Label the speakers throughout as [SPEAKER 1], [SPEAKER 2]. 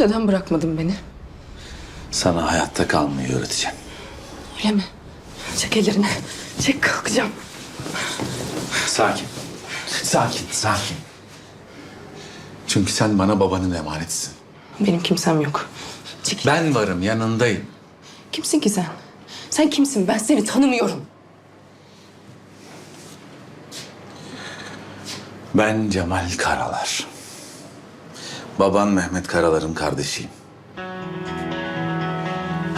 [SPEAKER 1] Neden bırakmadın beni?
[SPEAKER 2] Sana hayatta kalmayı öğreteceğim.
[SPEAKER 1] Öyle mi? Çek ellerini. Çek kalkacağım.
[SPEAKER 2] Sakin. Sakin, sakin. Çünkü sen bana babanın emanetisin.
[SPEAKER 1] Benim kimsem yok. Çek.
[SPEAKER 2] Ben varım, yanındayım.
[SPEAKER 1] Kimsin ki sen? Sen kimsin? Ben seni tanımıyorum.
[SPEAKER 2] Ben Cemal Karalar. Baban Mehmet Karalar'ın kardeşiyim.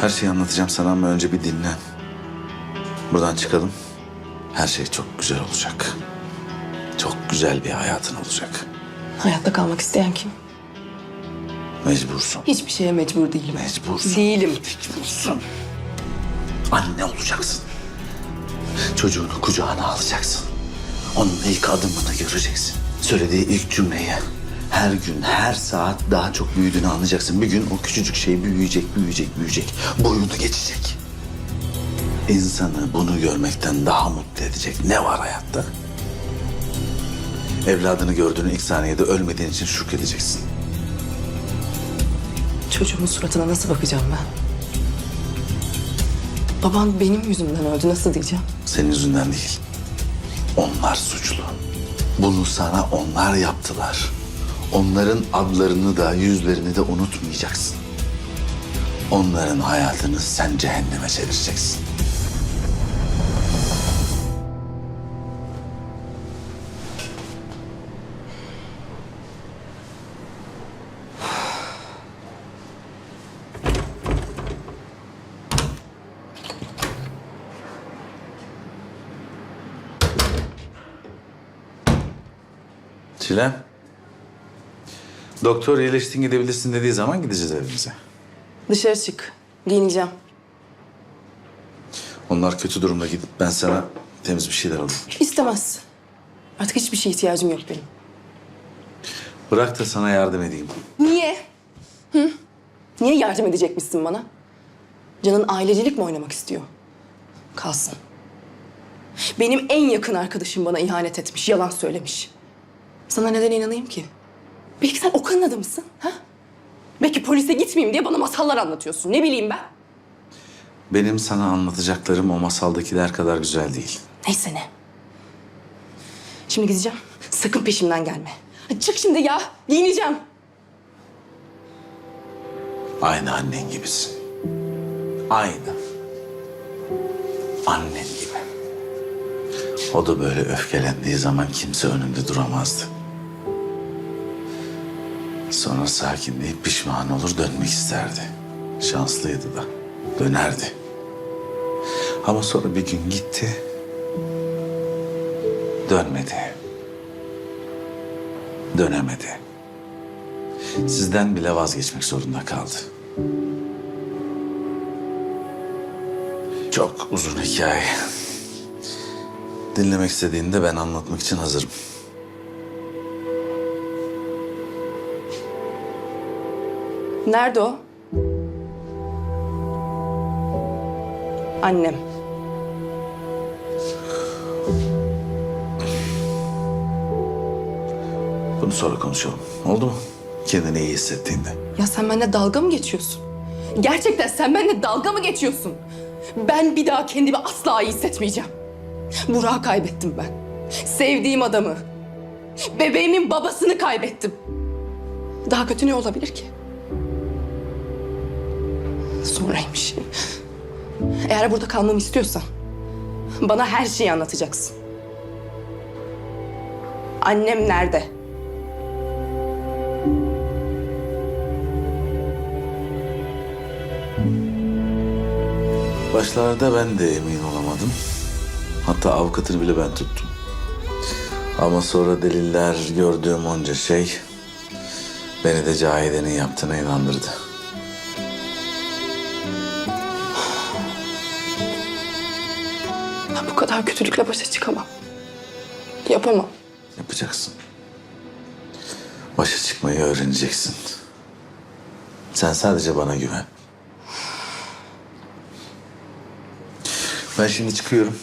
[SPEAKER 2] Her şeyi anlatacağım sana ama önce bir dinlen. Buradan çıkalım. Her şey çok güzel olacak. Çok güzel bir hayatın olacak.
[SPEAKER 1] Hayatta kalmak isteyen kim?
[SPEAKER 2] Mecbursun.
[SPEAKER 1] Hiçbir şeye mecbur değilim.
[SPEAKER 2] Mecbursun.
[SPEAKER 1] Değilim.
[SPEAKER 2] Mecbursun. Anne olacaksın. Çocuğunu kucağına alacaksın. Onun ilk adımını göreceksin. Söylediği ilk cümleyi her gün, her saat daha çok büyüdüğünü anlayacaksın. Bir gün o küçücük şey büyüyecek, büyüyecek, büyüyecek. Boyunu geçecek. İnsanı bunu görmekten daha mutlu edecek ne var hayatta? Evladını gördüğün ilk saniyede ölmediğin için şükredeceksin.
[SPEAKER 1] Çocuğumun suratına nasıl bakacağım ben? Baban benim yüzümden öldü. Nasıl diyeceğim?
[SPEAKER 2] Senin yüzünden değil. Onlar suçlu. Bunu sana onlar yaptılar. Onların adlarını da yüzlerini de unutmayacaksın. Onların hayatını sen cehenneme çevireceksin. Çilem. Doktor iyileştin gidebilirsin dediği zaman gideceğiz evimize.
[SPEAKER 1] Dışarı çık. Giyineceğim.
[SPEAKER 2] Onlar kötü durumda gidip ben sana temiz bir şeyler alayım.
[SPEAKER 1] İstemez. Artık hiçbir şeye ihtiyacım yok benim.
[SPEAKER 2] Bırak da sana yardım edeyim.
[SPEAKER 1] Niye? Hı? Niye yardım edecekmişsin bana? Canın ailecilik mi oynamak istiyor? Kalsın. Benim en yakın arkadaşım bana ihanet etmiş, yalan söylemiş. Sana neden inanayım ki? Belki sen Okan'ın adamısın, ha? Belki polise gitmeyeyim diye bana masallar anlatıyorsun. Ne bileyim ben?
[SPEAKER 2] Benim sana anlatacaklarım o masaldakiler kadar güzel değil.
[SPEAKER 1] Neyse ne. Şimdi gideceğim. Sakın peşimden gelme. Çık şimdi ya. Giyineceğim.
[SPEAKER 2] Aynı annen gibisin. Aynı. Annen gibi. O da böyle öfkelendiği zaman kimse önünde duramazdı. Sonra sakinleyip pişman olur dönmek isterdi. Şanslıydı da. Dönerdi. Ama sonra bir gün gitti. Dönmedi. Dönemedi. Sizden bile vazgeçmek zorunda kaldı. Çok uzun hikaye. Dinlemek istediğinde ben anlatmak için hazırım.
[SPEAKER 1] Nerede o? Annem.
[SPEAKER 2] Bunu sonra konuşalım. Oldu mu? Kendini iyi hissettiğinde.
[SPEAKER 1] Ya sen benimle dalga mı geçiyorsun? Gerçekten sen benimle dalga mı geçiyorsun? Ben bir daha kendimi asla iyi hissetmeyeceğim. Burak'ı kaybettim ben. Sevdiğim adamı. Bebeğimin babasını kaybettim. Daha kötü ne olabilir ki? Sonraymış. Eğer burada kalmamı istiyorsan bana her şeyi anlatacaksın. Annem nerede?
[SPEAKER 2] Başlarda ben de emin olamadım. Hatta avukatını bile ben tuttum. Ama sonra deliller, gördüğüm onca şey beni de Cahide'nin yaptığına inandırdı.
[SPEAKER 1] Ben bu kadar kötülükle başa çıkamam. Yapamam.
[SPEAKER 2] Yapacaksın. Başa çıkmayı öğreneceksin. Sen sadece bana güven. Ben şimdi çıkıyorum.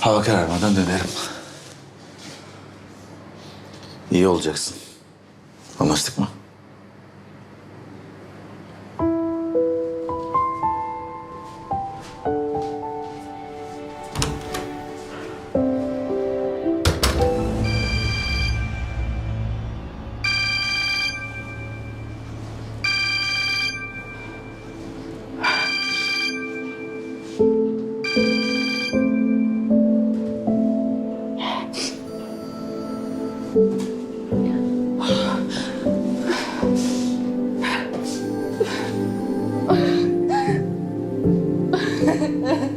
[SPEAKER 2] Hava kararmadan dönerim. İyi olacaksın. Anlaştık mı? Ha ha ha!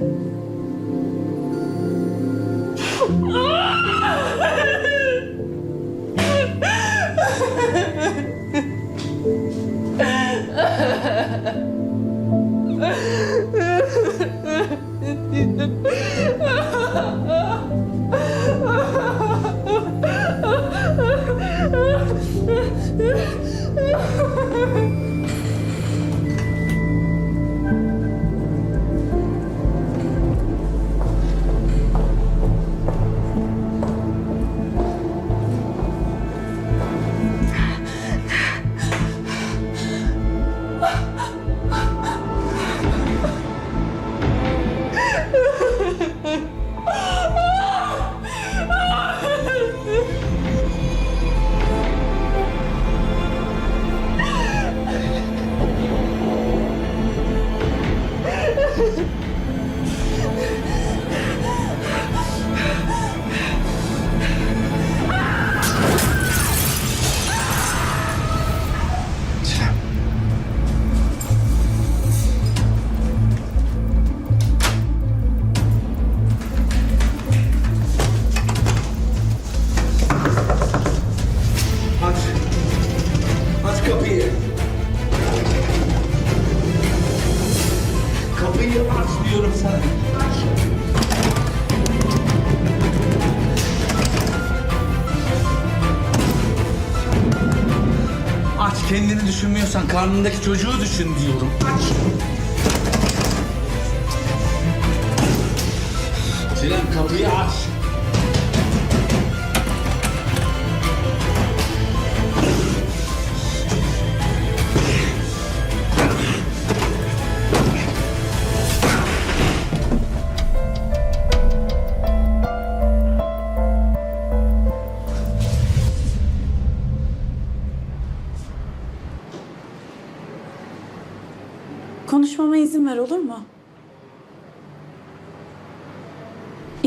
[SPEAKER 2] Kendini düşünmüyorsan karnındaki çocuğu düşün diyorum. Aç. Çilem kapıyı aç.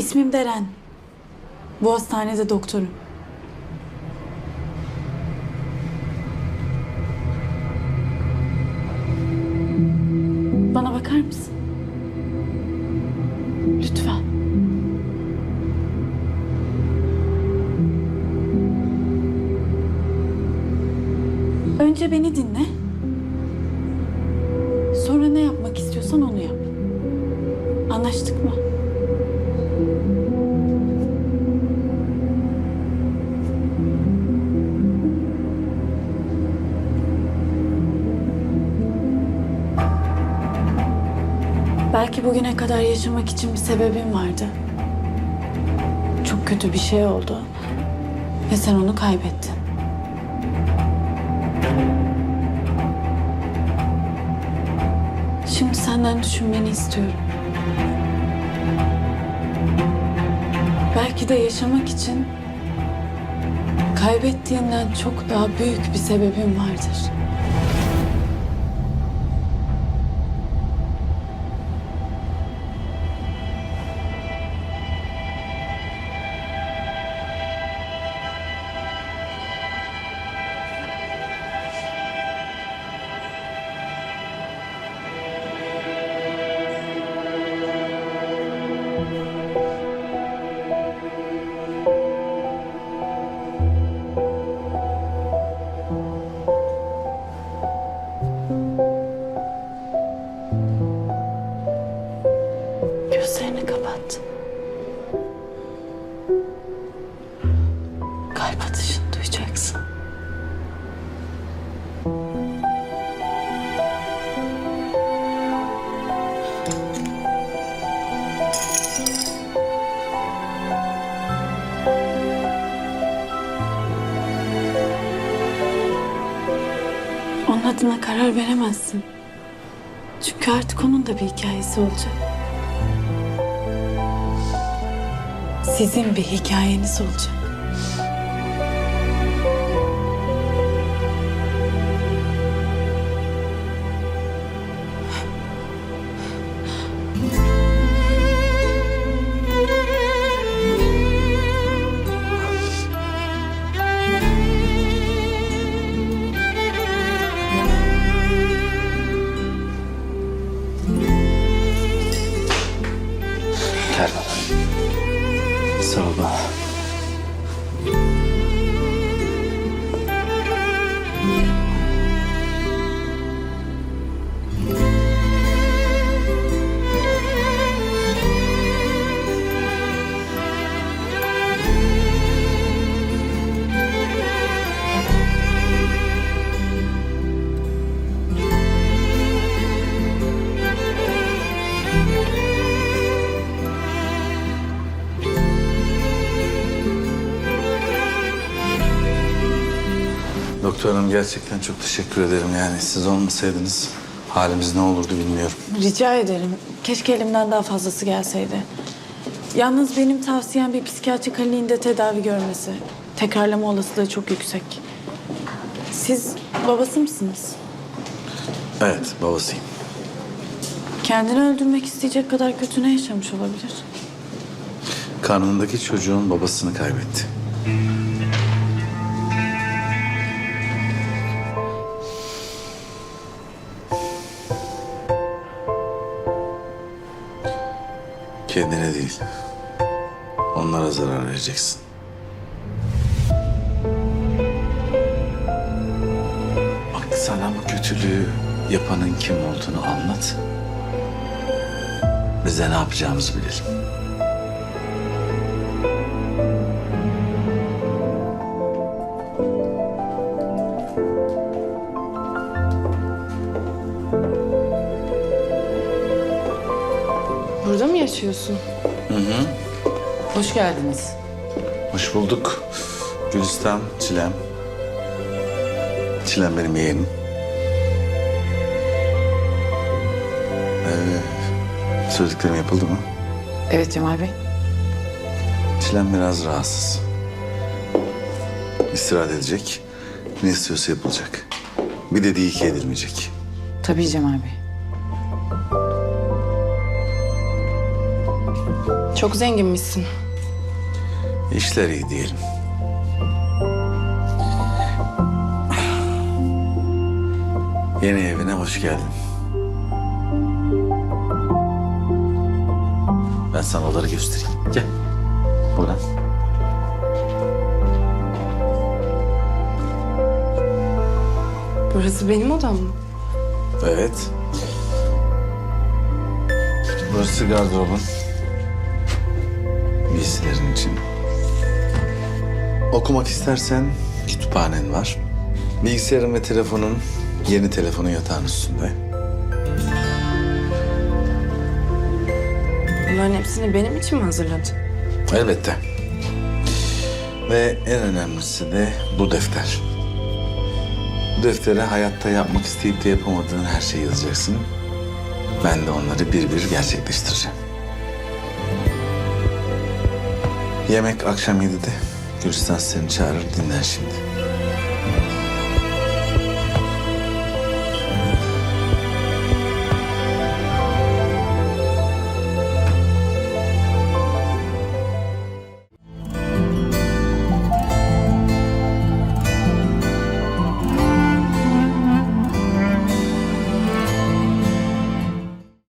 [SPEAKER 3] İsmim Deren. Bu hastanede doktorum. Bana bakar mısın? Lütfen. Önce beni dinle. Sonra ne yapmak istiyorsan onu yap. Anlaştık mı? Bugüne kadar yaşamak için bir sebebim vardı. Çok kötü bir şey oldu. Ve sen onu kaybettin. Şimdi senden düşünmeni istiyorum. Belki de yaşamak için kaybettiğinden çok daha büyük bir sebebin vardır. Duyacaksın. Onun adına karar veremezsin. Çünkü artık onun da bir hikayesi olacak. Sizin bir hikayeniz olacak.
[SPEAKER 2] 散了吧 Doktor hanım gerçekten çok teşekkür ederim. Yani siz olmasaydınız halimiz ne olurdu bilmiyorum.
[SPEAKER 3] Rica ederim. Keşke elimden daha fazlası gelseydi. Yalnız benim tavsiyem bir psikiyatri kliniğinde tedavi görmesi. Tekrarlama olasılığı çok yüksek. Siz babası mısınız?
[SPEAKER 2] Evet babasıyım.
[SPEAKER 3] Kendini öldürmek isteyecek kadar kötü ne yaşamış olabilir?
[SPEAKER 2] Karnındaki çocuğun babasını kaybetti. Kendine değil, onlara zarar vereceksin. Bak sana bu kötülüğü yapanın kim olduğunu anlat. Biz de ne yapacağımızı bilelim.
[SPEAKER 1] Burada mı yaşıyorsun?
[SPEAKER 4] Hoş geldiniz.
[SPEAKER 2] Hoş bulduk. Gülistan, Çilem. Çilem benim yeğenim. Ee, söylediklerim yapıldı mı?
[SPEAKER 4] Evet Cemal Bey.
[SPEAKER 2] Çilem biraz rahatsız. İstirahat edecek. Ne istiyorsa yapılacak. Bir dediği iki edilmeyecek.
[SPEAKER 4] Tabii Cemal Bey.
[SPEAKER 1] Çok zenginmişsin.
[SPEAKER 2] İşler iyi diyelim. Yeni evine hoş geldin. Ben sana odaları göstereyim. Gel. Buradan.
[SPEAKER 1] Burası benim odam mı?
[SPEAKER 2] Evet. Burası gardırobun. Giysilerin için. Okumak istersen kütüphanen var. Bilgisayarın ve telefonun yeni telefonun yatağın üstünde.
[SPEAKER 1] Bunların hepsini benim için mi hazırladın?
[SPEAKER 2] Elbette. Ve en önemlisi de bu defter. Bu deftere hayatta yapmak isteyip de yapamadığın her şeyi yazacaksın. Ben de onları bir bir gerçekleştireceğim. Yemek akşam 7'de. Gülistan seni çağırır dinlen şimdi.